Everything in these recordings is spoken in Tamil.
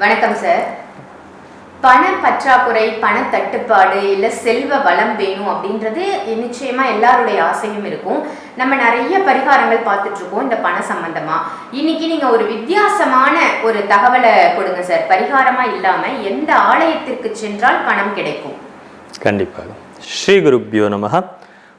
வணக்கம் சார் பண பற்றாக்குறை பண தட்டுப்பாடு இல்லை செல்வ வளம் வேணும் அப்படின்றது நிச்சயமா எல்லாருடைய ஆசையும் இருக்கும். நம்ம நிறைய பரிகாரங்கள் பார்த்துட்டு இருக்கோம் இந்த பண சம்பந்தமா. இன்னைக்கு நீங்க ஒரு வித்தியாசமான ஒரு தகவலை கொடுங்க சார் பரிகாரமா இல்லாம எந்த ஆலயத்திற்கு சென்றால் பணம் கிடைக்கும்? கண்டிப்பாக ஸ்ரீ குருப்யோ நம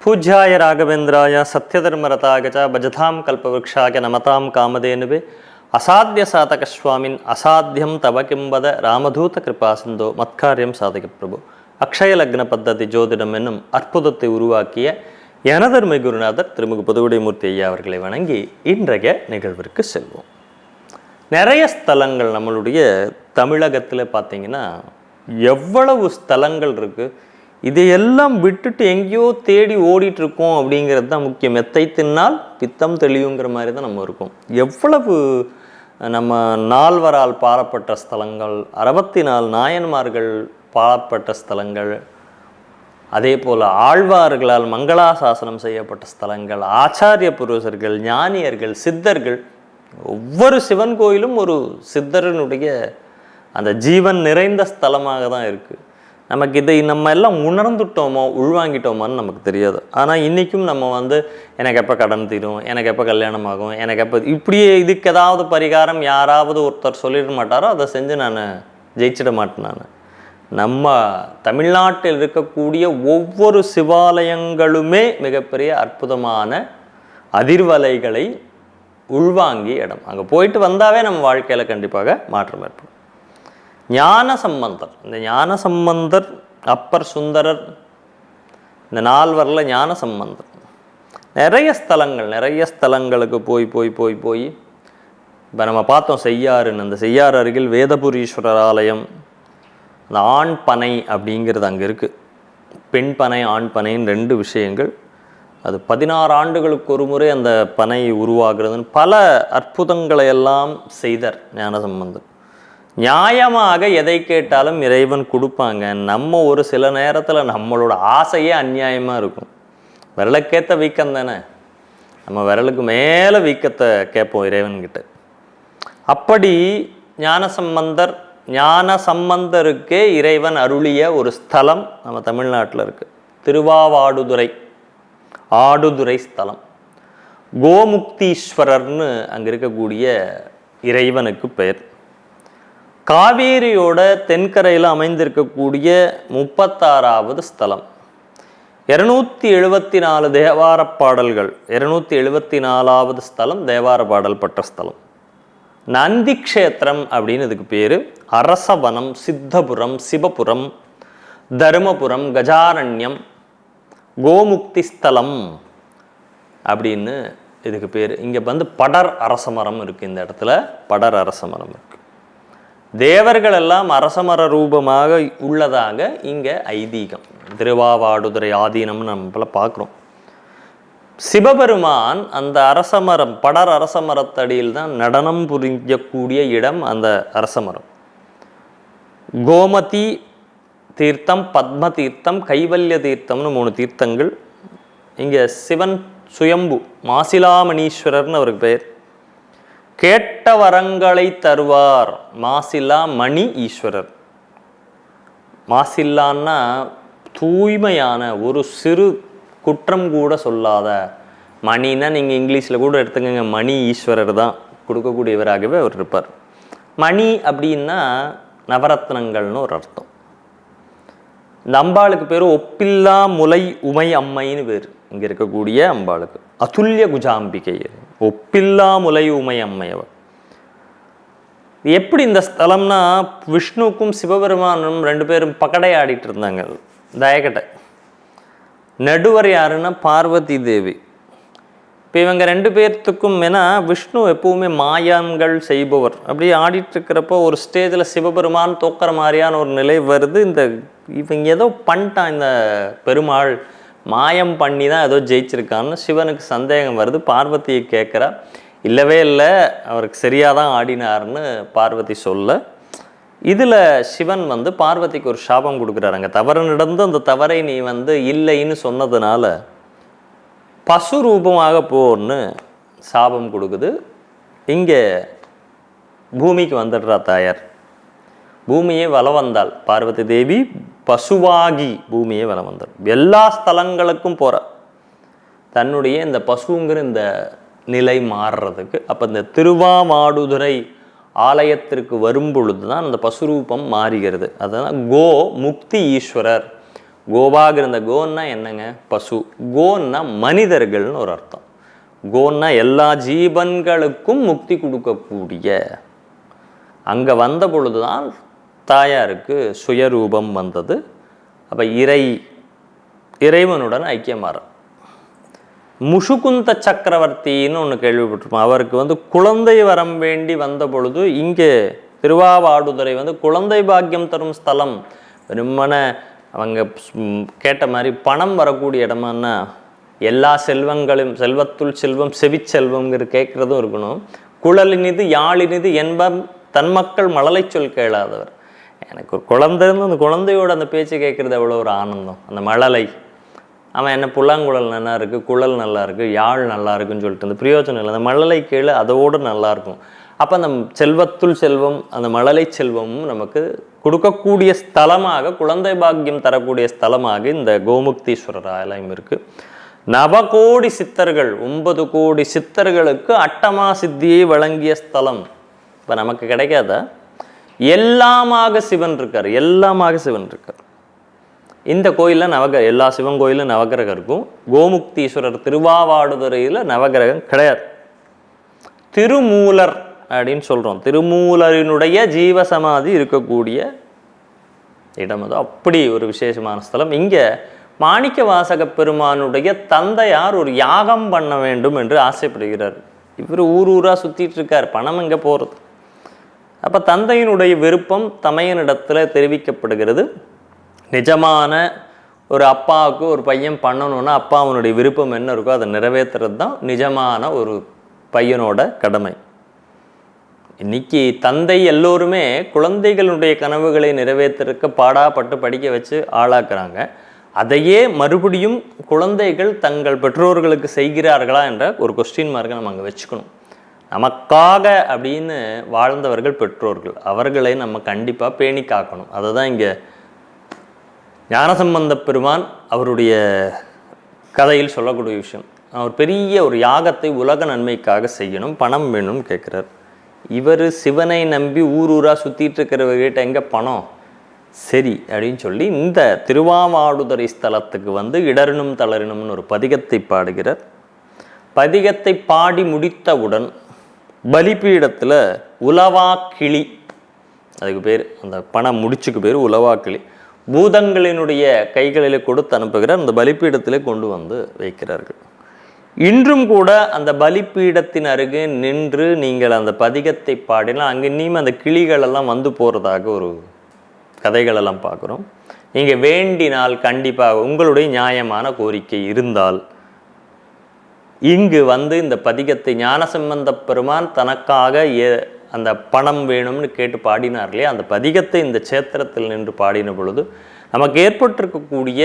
பூஜ்யாய ராகவேந்திராய சத்யதர்மரதாக பஜதாம் கல்பவருஷாய நமதாம் காமதேனுவே. அசாத்திய சாதக சுவாமின் அசாத்தியம் தவ கிம்பத ராமதூத கிருபா சிந்தோ மத்காரியம் சாதக பிரபு. அக்ஷய லக்ன பத்ததி ஜோதிடம் என்னும் அற்புதத்தை உருவாக்கிய எனதர்மை குருநாதர் திருமுக புதுவுடைமூர்த்தி ஐயா அவர்களை வணங்கி இன்றைய நிகழ்விற்கு செல்வோம். நிறைய ஸ்தலங்கள் நம்மளுடைய தமிழகத்தில் பார்த்தீங்கன்னா எவ்வளவு ஸ்தலங்கள் இருக்குது இதையெல்லாம் விட்டுட்டு எங்கேயோ தேடி ஓடிட்டுருக்கோம் அப்படிங்கிறது தான் முக்கியம். மெத்தை தின்னால் பித்தம் தெளிவுங்கிற மாதிரி தான் நம்ம இருக்கோம். எவ்வளவு நம்ம நால்வரால் பாடப்பட்ட ஸ்தலங்கள் அறுபத்தி நாலு நாயன்மார்கள் பாடப்பட்ட ஸ்தலங்கள் அதே போல் ஆழ்வார்களால் மங்களாசாசனம் செய்யப்பட்ட ஸ்தலங்கள் ஆச்சாரிய புருஷர்கள் ஞானியர்கள் சித்தர்கள் ஒவ்வொரு சிவன் கோயிலும் ஒரு சித்தரனுடைய அந்த ஜீவன் நிறைந்த ஸ்தலமாக தான் இருக்குது நமக்கு இதை நம்ம எல்லாம் உணர்ந்துட்டோமோ உள்வாங்கிட்டோமோன்னு நமக்கு தெரியாது. ஆனால் இன்றைக்கும் நம்ம வந்து எனக்கு எப்போ கடன் தீரும் எனக்கு எப்போ கல்யாணம் ஆகும் எனக்கு எப்போ இப்படியே இதுக்கு ஏதாவது பரிகாரம் யாராவது ஒருத்தர் சொல்லிட மாட்டாரோ அதை செஞ்சு நான் ஜெயிச்சிட மாட்டேன் நான். நம்ம தமிழ்நாட்டில் இருக்கக்கூடிய ஒவ்வொரு சிவாலயங்களுமே மிகப்பெரிய அற்புதமான அதிர்வலைகளை உள்வாங்கி இடம். அங்கே போயிட்டு வந்தாவே நம்ம வாழ்க்கையில் கண்டிப்பாக மாற்றம் ஏற்படும். ஞான சம்பந்தர் இந்த ஞான சம்பந்தர் அப்பர் சுந்தரர் இந்த நால்வரில் ஞான சம்பந்தர் நிறைய ஸ்தலங்கள் நிறைய ஸ்தலங்களுக்கு போய் போய் போய் போய் இப்போ நம்ம பார்த்தோம் செய்யாறுன்னு. அந்த செய்யாறு அருகில் வேதபுரீஸ்வரர் ஆலயம் அந்த ஆண் பனை அப்படிங்கிறது அங்கே இருக்குது பெண் பனை ஆண் பனைன்னு ரெண்டு விஷயங்கள். அது பதினாறு ஆண்டுகளுக்கு ஒரு முறை அந்த பனை உருவாகிறதுன்னு பல அற்புதங்களை எல்லாம் செய்தார் ஞானசம்பந்தன் நியாயமாக எதை கேட்டாலும் இறைவன் கொடுப்பாங்க. நம்ம ஒரு சில நேரத்தில் நம்மளோட ஆசையே அநியாயமாக இருக்கும். விரலுக்கேற்ற வீக்கம் தானே? நம்ம விரலுக்கு மேலே வீக்கத்தை கேட்போம் இறைவன்கிட்ட. அப்படி ஞான சம்பந்தர் ஞான சம்பந்தருக்கே இறைவன் அருளிய ஒரு ஸ்தலம் நம்ம தமிழ்நாட்டில் இருக்குது திருவாவாடுதுறை ஆடுதுறை ஸ்தலம். கோமுக்தீஸ்வரர்னு அங்கே இருக்கக்கூடிய இறைவனுக்கு பெயர் காவேரியோட தென்கரையில் அமைந்திருக்கக்கூடிய முப்பத்தாறாவது ஸ்தலம். இருநூத்தி எழுபத்தி நாலு தேவார பாடல்கள் இருநூத்தி எழுபத்தி நாலாவது ஸ்தலம் தேவார பாடல் பட்ட ஸ்தலம். நந்தி க்ஷேத்திரம் அப்படின்னு இதுக்கு பேர். அரசவனம் சித்தபுரம் சிவபுரம் தருமபுரம் கஜாரண்யம் கோமுக்தி ஸ்தலம் அப்படின்னு இதுக்கு பேர். இங்கே வந்து படர் அரசமரம் இருக்குது இந்த இடத்துல. படர் அரசமரம் இருக்குது தேவர்கள் எல்லாம் அரசமர ரூபமாக உள்ளதாக இங்கே ஐதீகம். திருவாவாடுதுறை ஆதீனம்னு நம்மள பார்க்குறோம். சிவபெருமான் அந்த அரசமரம் படர் அரசமரத்தடியில் தான் நடனம் புரிஞ்சக்கூடிய இடம் அந்த அரசமரம். கோமதி தீர்த்தம் பத்ம தீர்த்தம் கைவல்ய தீர்த்தம்னு மூணு தீர்த்தங்கள். இங்கே சிவன் சுயம்பு மாசிலாமணீஸ்வரர்னு அவருக்கு பெயர். கேட்ட வரங்களை தருவார் மாசிலா மணி ஈஸ்வரர். மாசில்லான்னா தூய்மையான ஒரு சிறு குற்றம் கூட சொல்லாத மணின்னா நீங்கள் இங்கிலீஷில் கூட எடுத்துக்கங்க மணி ஈஸ்வரர் தான். கொடுக்கக்கூடியவராகவே அவர் இருப்பார். மணி அப்படின்னா நவரத்னங்கள்னு ஒரு அர்த்தம். இந்த அம்பாளுக்கு பேர் ஒப்பில்லா முலை உமை அம்மைன்னு பேர். இங்கே இருக்கக்கூடிய அம்பாளுக்கு. அதுல்ய குஜாம்பிகை ஒப்பில்லா முலை உமை அம்மையவர். எப்படி இந்த ஸ்தலம்னா விஷ்ணுவுக்கும் சிவபெருமானும் ரெண்டு பேரும் பகடை ஆடிட்டு இருந்தாங்க. தயக்கட்டை. நடுவர் யாருன்னா பார்வதி தேவி. இப்போ இவங்க ரெண்டு பேர்த்துக்கும் ஏன்னா விஷ்ணு எப்பவுமே மாயான்கள் செய்பவர். அப்படியே ஆடிட்டு இருக்கிறப்போ ஒரு ஸ்டேஜில் சிவபெருமான் தோக்கிற மாதிரியான ஒரு நிலை வருது. இந்த இவங்க ஏதோ பண்ணிட்டான் இந்த பெருமாள். மாயம் பண்ணி தான் ஏதோ ஜெயிச்சிருக்கான்னு சிவனுக்கு சந்தேகம் வருது. பார்வதியை கேட்குறா இல்லவே இல்லை அவருக்கு சரியாக தான் ஆடினார்னு பார்வதி சொல்ல. இதில் சிவன் வந்து பார்வதிக்கு ஒரு சாபம் கொடுக்குறாரு அங்கே தவறு நடந்து அந்த தவறை நீ வந்து இல்லைன்னு சொன்னதுனால பசு ரூபமாக போன்னு சாபம் கொடுக்குது. இங்கே பூமிக்கு வந்துடுறா தாயார். பூமியே வள வந்தாள் பார்வதி தேவி பசுவாகி பூமியை வலம் வந்துடும். எல்லா ஸ்தலங்களுக்கும் போகிற தன்னுடைய இந்த பசுங்கிற இந்த நிலை மாறுறதுக்கு அப்போ இந்த திருவாமாடுதுறை ஆலயத்திற்கு வரும் பொழுது தான் அந்த பசுரூபம் மாறுகிறது. அதுதான் கோ முக்தி ஈஸ்வரர். கோவாக இருந்த கோன்னா என்னங்க? பசு. கோன்னா மனிதர்கள்னு ஒரு அர்த்தம். கோன்னா எல்லா ஜீவன்களுக்கும் முக்தி கொடுக்கக்கூடிய. அங்கே வந்த பொழுதுதான் தாயாருக்கு சுயரூபம் வந்தது. அப்போ இறை இறைவனுடன் ஐக்கியமாற முஷுகுந்த சக்கரவர்த்தின்னு ஒன்று கேள்விப்பட்டிருப்போம். அவருக்கு வந்து குழந்தை வரம் வேண்டி வந்த பொழுது இங்கே திருவாவாடுதுறை வந்து குழந்தை பாக்கியம் தரும் ஸ்தலம். வெறுமன அவங்க கேட்ட மாதிரி பணம் வரக்கூடிய இடமானா எல்லா செல்வங்களும் செல்வத்துள் செல்வம் செவிச்செல்வம்ங்கிற கேட்குறதும் இருக்கணும். குழலினிது யாழினிது என்பம் தன் மக்கள் மழலை சொல் கேளாதவர். எனக்கு ஒரு குழந்தை இருந்து அந்த குழந்தையோட அந்த பேச்சு கேட்குறது அவ்வளோ ஒரு ஆனந்தம். அந்த மழலை அவன் என்ன புல்லாங்குழல் நல்லா இருக்குது குழல் நல்லா இருக்குது யாழ் நல்லா இருக்குன்னு சொல்லிட்டு அந்த பிரயோஜனம் இல்லை. அந்த மழலை கீழே அதோடு நல்லாயிருக்கும் அப்போ அந்த செல்வத்துள் செல்வம் அந்த மழலை செல்வமும் நமக்கு கொடுக்கக்கூடிய ஸ்தலமாக குழந்தை பாக்கியம் தரக்கூடிய ஸ்தலமாக இந்த கோமுக்தீஸ்வரர் ஆலயம் இருக்குது நவகோடி சித்தர்கள் ஒன்பது கோடி சித்தர்களுக்கு அட்டமா சித்தியை வழங்கிய ஸ்தலம். இப்போ நமக்கு கிடைக்காதா? எல்லாமாக சிவன் இருக்கார் எல்லாமாக சிவன் இருக்கார். இந்த கோயிலில் நவக எல்லா சிவன் கோயிலும் நவகிரகம் இருக்கும். கோமுக்தீஸ்வரர் திருவாவாடுதுறையில் நவகிரகம் கிடையாது. திருமூலர் அப்படின்னு சொல்கிறோம் திருமூலரினுடைய ஜீவசமாதி இருக்கக்கூடிய இடம் அது. அப்படி ஒரு விசேஷமான ஸ்தலம். இங்கே மாணிக்க வாசக பெருமானுடைய தந்தையார் ஒரு யாகம் பண்ண வேண்டும் என்று ஆசைப்படுகிறார். இவர் ஊர் ஊராக சுற்றிட்டு இருக்கார். பணம் எங்கே போகிறது அப்போ தந்தையினுடைய விருப்பம் தமையனிடத்தில் தெரிவிக்கப்படுகிறது. நிஜமான ஒரு அப்பாவுக்கு ஒரு பையன் பண்ணணுன்னா அப்பா அவனுடைய விருப்பம் என்ன இருக்கோ அதை நிறைவேற்றுறது தான் நிஜமான ஒரு பையனோட கடமை. இன்னைக்கு தந்தை எல்லோருமே குழந்தைகளுடைய கனவுகளை நிறைவேற்றுறதுக்கு பாடாப்பட்டு படிக்க வச்சு ஆளாக்குறாங்க. அதையே மறுபடியும் குழந்தைகள் தங்கள் பெற்றோர்களுக்கு செய்கிறார்களா என்ற ஒரு கொஸ்டின் மார்க்கை நம்ம அங்கே வச்சுக்கணும். நமக்காக அப்படின்னு வாழ்ந்தவர்கள் பெற்றோர்கள். அவர்களை நம்ம கண்டிப்பாக பேணி காக்கணும். அதை தான் இங்கே ஞானசம்பந்த பெருமான் அவருடைய கதையில் சொல்லக்கூடிய விஷயம். அவர் பெரிய ஒரு யாகத்தை உலக நன்மைக்காக செய்யணும் பணம் வேணும் கேட்குறார். இவர் சிவனை நம்பி ஊர் ஊராக சுற்றிட்டு இருக்கிறவர்கிட்ட எங்கே பணம்? சரி அப்படின்னு சொல்லி இந்த திருவாவாடுதுறை ஸ்தலத்துக்கு வந்து இடரணும் தளரணும்னு ஒரு பதிகத்தை பாடுகிறார். பதிகத்தை பாடி முடித்தவுடன் பலிப்பீடத்தில் உலவா கிளி அதுக்கு பேர் அந்த பண முடிச்சுக்கு பேர் உலவா கிளி பூதங்களினுடைய கைகளில் கொடுத்து அனுப்புகிறார் அந்த பலிப்பீடத்தில் கொண்டு வந்து வைக்கிறார்கள். இன்றும் கூட அந்த பலிப்பீடத்தின் அருகே நின்று நீங்கள் அந்த பதிகத்தை பாடினால் அங்கே இனியும் அந்த கிளிகள் எல்லாம் வந்து போகிறதாக ஒரு கதைகளெல்லாம் பார்க்குறோம். நீங்கள் வேண்டினால் கண்டிப்பாக உங்களுடைய நியாயமான கோரிக்கை இருந்தால் இங்கு வந்து இந்த பதிகத்தை ஞானசம்பந்த பெருமான் தனக்காக ஏ அந்த பணம் வேணும்னு கேட்டு பாடினார் இல்லையா? அந்த பதிகத்தை இந்த சேத்திரத்தில் நின்று பாடின பொழுது நமக்கு ஏற்பட்டிருக்கக்கூடிய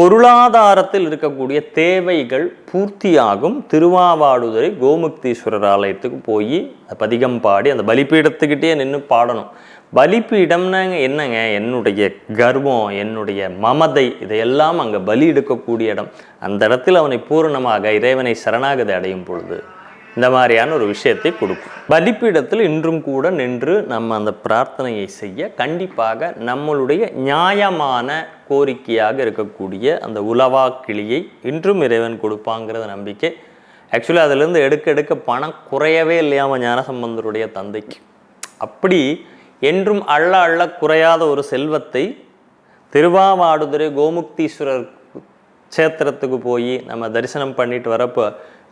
பொருளாதாரத்தில் இருக்கக்கூடிய தேவைகள் பூர்த்தியாகும். திருவாவாடுதுறை கோமுக்தீஸ்வரர் ஆலயத்துக்கு போய் பதிகம் பாடி அந்த பலிப்பீடத்துக்கிட்டே நின்று பாடணும். பலிப்பீடம்னாங்க என்னங்க? என்னுடைய கர்வம் என்னுடைய மமதை இதையெல்லாம் அங்கே பலி எடுக்கக்கூடிய இடம். அந்த இடத்தில் அவனை பூரணமாக இறைவனை சரணாகதி அடையும் பொழுது இந்த மாதிரியான ஒரு விஷயத்தை கொடுக்கும். பலிப்பீடத்தில் இன்றும் கூட நின்று நம்ம அந்த பிரார்த்தனையை செய்ய கண்டிப்பாக நம்மளுடைய நியாயமான கோரிக்கையாக இருக்கக்கூடிய அந்த உலவா கிளியை இன்றும் இறைவன் கொடுப்பாங்கிறத நம்பிக்கை. ஆக்சுவலி அதுலேருந்து எடுக்க எடுக்க பணம் குறையவே இல்லையாம ஞானசம்பந்தருடைய தந்தைக்கு. அப்படி என்றும் அள்ள அள்ள குறையாத ஒரு செல்வத்தை திருவாவாடுதுறை கோமுக்தீஸ்வரர் க்ஷேத்திரத்துக்கு போய் நம்ம தரிசனம் பண்ணிட்டு வரப்போ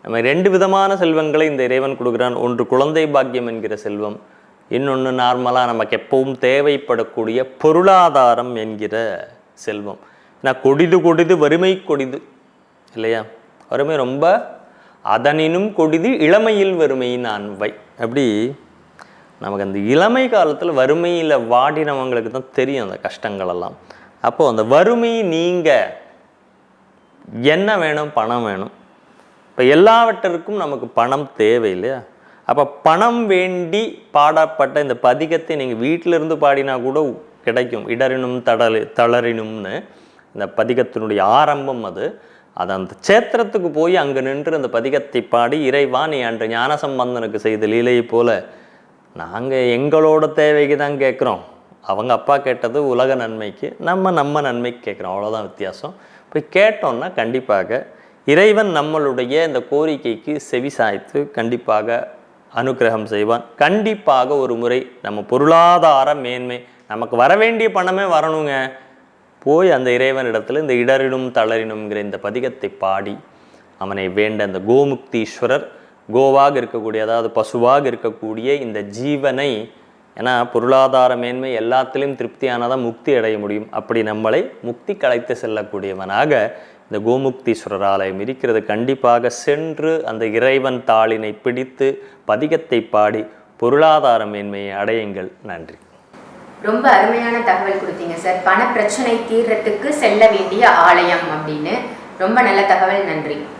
நம்ம ரெண்டு விதமான செல்வங்களை இந்த இறைவன் கொடுக்குறான். ஒன்று குழந்தை பாக்கியம் என்கிற செல்வம் இன்னொன்று நார்மலாக நமக்கு எப்பவும் தேவைப்படக்கூடிய பொருளாதாரம் என்கிற செல்வம். ஏன்னா கொடிது கொடிது வறுமை கொடிது இல்லையா? வறுமை ரொம்ப அதனினும் கொடிது இளமையில் வறுமையின் வை அப்படி நமக்கு அந்த இளமை காலத்தில் வறுமையில் வாடினவங்களுக்கு தான் தெரியும் அந்த கஷ்டங்களெல்லாம். அப்போது அந்த வறுமை நீங்க என்ன வேணும்? பணம் வேணும். இப்போ எல்லாவற்றிற்கும் நமக்கு பணம் தேவை இல்லையா அப்போ பணம் வேண்டி பாடப்பட்ட இந்த பதிகத்தை நீங்கள் வீட்டிலிருந்து பாடினா கூட கிடைக்கும். இடரினும் தடலு தளரினும்னு இந்த பதிகத்தினுடைய ஆரம்பம் அது. அது அந்த சேத்திரத்துக்கு போய் அங்கே நின்று அந்த பதிகத்தை பாடி இறைவா நீ அன்று ஞானசம்பந்தனுக்கு செய்த லீலையை போல நாங்கள் எங்களோட தேவைக்கு தான் கேட்குறோம். அவங்க அப்பா கேட்டது உலக நன்மைக்கு நம்ம நம்ம நன்மைக்கு கேட்குறோம். அவ்வளோதான் வித்தியாசம். போய் கேட்டோன்னா கண்டிப்பாக இறைவன் நம்மளுடைய இந்த கோரிக்கைக்கு செவி சாய்த்து கண்டிப்பாக அனுக்கிரகம் செய்வான். கண்டிப்பாக ஒரு முறை நம்ம பொருளாதார மேன்மை நமக்கு வர வேண்டிய பணமே வரணுங்க. போய் அந்த இறைவனிடத்தில் இந்த இடரினும் தளரினும்ங்கிற இந்த பதிகத்தை பாடி அவனை வேண்ட அந்த கோமுக்தீஸ்வரர் கோவாக இருக்கக்கூடிய அதாவது பசுவாக இருக்கக்கூடிய இந்த ஜீவனை ஏன்னா பொருளாதார மேன்மை எல்லாத்திலையும் திருப்தியானதான் முக்தி அடைய முடியும். அப்படி நம்மளை முக்தி கலைத்து செல்லக்கூடியவனாக இந்த கோமுக்தீஸ்வரர் ஆலயம் இருக்கிறது. கண்டிப்பாக சென்று அந்த இறைவன் தாளினை பிடித்து பதிகத்தை பாடி பொருளாதார மேன்மையை அடையுங்கள். நன்றி. ரொம்ப அருமையான தகவல் கொடுத்தீங்க சார். பண பிரச்சனை தீர்றதுக்கு செல்ல வேண்டிய ஆலயம் அப்படின்னு. ரொம்ப நல்ல தகவல். நன்றி. நன்றி